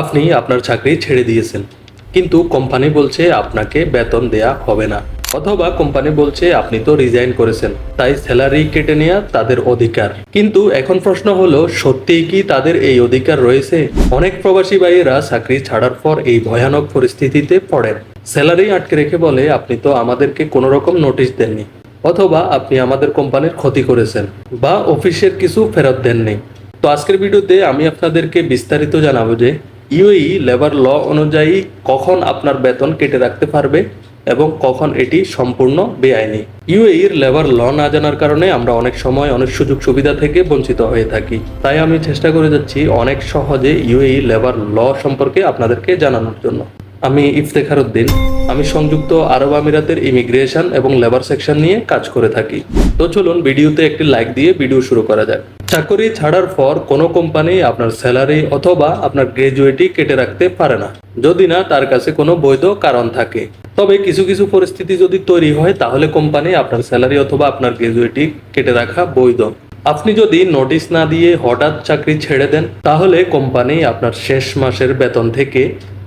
আপনি আপনার চাকরি ছেড়ে দিয়েছেন। কিন্তু কোম্পানি বলছে আপনাকে বেতন দেয়া হবে না। অথবা কোম্পানি বলছে আপনি তো রিজাইন করেছেন, তাই স্যালারি কেটে নেওয়া তাদের অধিকার। কিন্তু এখন প্রশ্ন হলো, সত্যিই কি তাদের এই অধিকার রয়েছে? অনেক প্রবাসী ভাইয়েরা চাকরি ছাড়ার পর এই ভয়ানক পরিস্থিতিতে পড়েন। স্যালারি আটকে রেখে বলে, আপনি তো আমাদেরকে কোনো রকম নোটিশ দেননি, অথবা আপনি আমাদের কোম্পানির ক্ষতি করেছেন বা অফিসের কিছু ফেরত দেননি। তো আজকের ভিডিওতে আমি আপনাদেরকে বিস্তারিত জানাব যে ইউএই লেবার ল অনুযায়ী কখন আপনার বেতন কেটে রাখতে পারবে এবং কখন এটি সম্পূর্ণ বেআইনি। ইউএইর লেবার ল না জানার কারণে আমরা অনেক সময় অনেক সুযোগ সুবিধা থেকে বঞ্চিত হয়ে থাকি। তাই আমি চেষ্টা করে যাচ্ছি অনেক সহজে ইউএই লেবার ল সম্পর্কে আপনাদেরকে জানানোর জন্য। আমি ইফতেখার উদ্দিন। আমি সংযুক্ত আরব আমিরাতের ইমিগ্রেশন এবং লেবার সেকশন নিয়ে কাজ করে থাকি। তো চলুন ভিডিওতে একটি লাইক দিয়ে ভিডিও শুরু করা যাক। চাকরি ছাড়ার পর কোনো কোম্পানি আপনার স্যালারি অথবা আপনার গ্র্যাজুয়েটি কেটে রাখতে পারে না। যদি না, তার কাছে কোনো বৈধ কারণ থাকে। তবে কিছু কিছু পরিস্থিতি যদি তৈরি হয়, তাহলে কোম্পানি আপনার স্যালারি অথবা আপনার গ্র্যাজুয়েটি কেটে রাখা বৈধ। আপনি যদি নোটিশ না দিয়ে হঠাৎ চাকরি ছেড়ে দেন, তাহলে কোম্পানি আপনার শেষ মাসের বেতন থেকে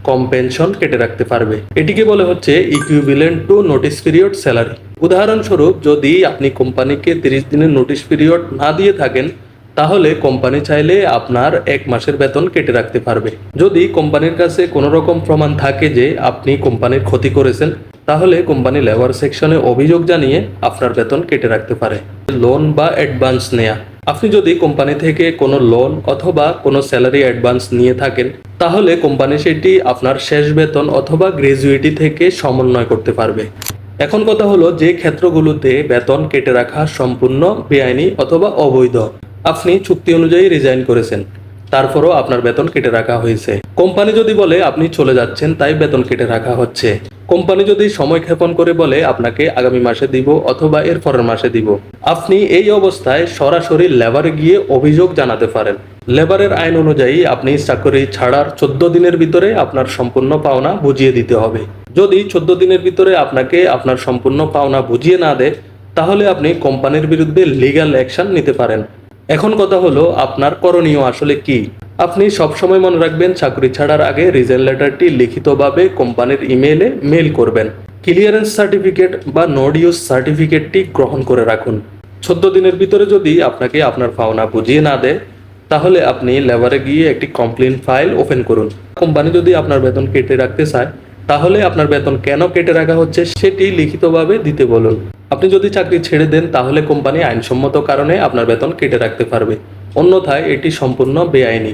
কম পেনশন কেটে রাখতে পারবে। এটিকে বলে হচ্ছে equivalent to notice period salary উদাহরণস্বরূপ, যদি আপনি কোম্পানিকে তিরিশ দিনের নোটিশ পিরিয়ড না দিয়ে থাকেন তাহলে কোম্পানি চাইলে আপনার এক মাসের বেতন কেটে রাখতে পারবে। যদি কোম্পানির কাছে কোনো রকম প্রমাণ থাকে যে আপনি কোম্পানির ক্ষতি করেছেন, তাহলে কোম্পানি লেবার সেকশনে অভিযোগ জানিয়ে আপনার বেতন কেটে রাখতে পারে। লোন বা অ্যাডভান্স নেয়া। আপনি যদি কোম্পানি থেকে কোনো লোন অথবা কোনো স্যালারি অ্যাডভান্স নিয়ে থাকেন, তাহলে কোম্পানি সেটি আপনার শেষ বেতন অথবা গ্র্যাজুইটি থেকে সমন্বয় করতে পারবে। এখন কথা হলো যে ক্ষেত্রগুলোতে বেতন কেটে রাখা সম্পূর্ণ বেআইনি অথবা অবৈধ। আপনি চুক্তি অনুযায়ী রিজাইন করেছেন। তারপরও আপনার বেতন কেটে রাখা হয়েছে। কোম্পানি যদি বলে আপনি চলে যাচ্ছেন, তাই বেতন কেটে রাখা হচ্ছে। কোম্পানি যদি সময় ক্ষেপণ করে বলে আপনাকে আগামী মাসে দিব অথবা এর পরের মাসে দিব। আপনি এই অবস্থায় সরাসরি লেবারে গিয়ে অভিযোগ জানাতে পারেন। লেবারের আইন অনুযায়ী আপনি চাকরি ছাড়ার চোদ্দ দিনের ভিতরে আপনার সম্পূর্ণ পাওনা বুঝিয়ে দিতে হবে। যদি চোদ্দ দিনের ভিতরে আপনাকে আপনার সম্পূর্ণ পাওনা বুঝিয়ে না দেয়, তাহলে আপনি কোম্পানির বিরুদ্ধে লিগ্যাল অ্যাকশন নিতে পারেন। এখন কথা হলো, আপনার করণীয় আসলে কি? আপনি সবসময় মনে রাখবেন, চাকরি ছাড়ার আগে রিজাইন লেটারটি লিখিতভাবে কোম্পানির ইমেইলে মেল করবেন। ক্লিয়ারেন্স সার্টিফিকেট বা নোড সার্টিফিকেটটি গ্রহণ করে রাখুন। চোদ্দ দিনের ভিতরে যদি আপনাকে আপনার পাওনা বুঝিয়ে না দেয়, তাহলে আপনি লেবারে গিয়ে একটি কমপ্লেন ফাইল ওপেন করুন। কোম্পানি যদি আপনার বেতন কেটে রাখতে চায়, তাহলে আপনার বেতন কেন কেটে রাখা হচ্ছে, সেটি লিখিতভাবে দিতে বলুন। আপনি যদি চাকরি ছেড়ে দেন, তাহলে কোম্পানি আইনসম্মত কারণে আপনার বেতন কেটে রাখতে পারবে। অন্যথায় এটি সম্পূর্ণ বেআইনি।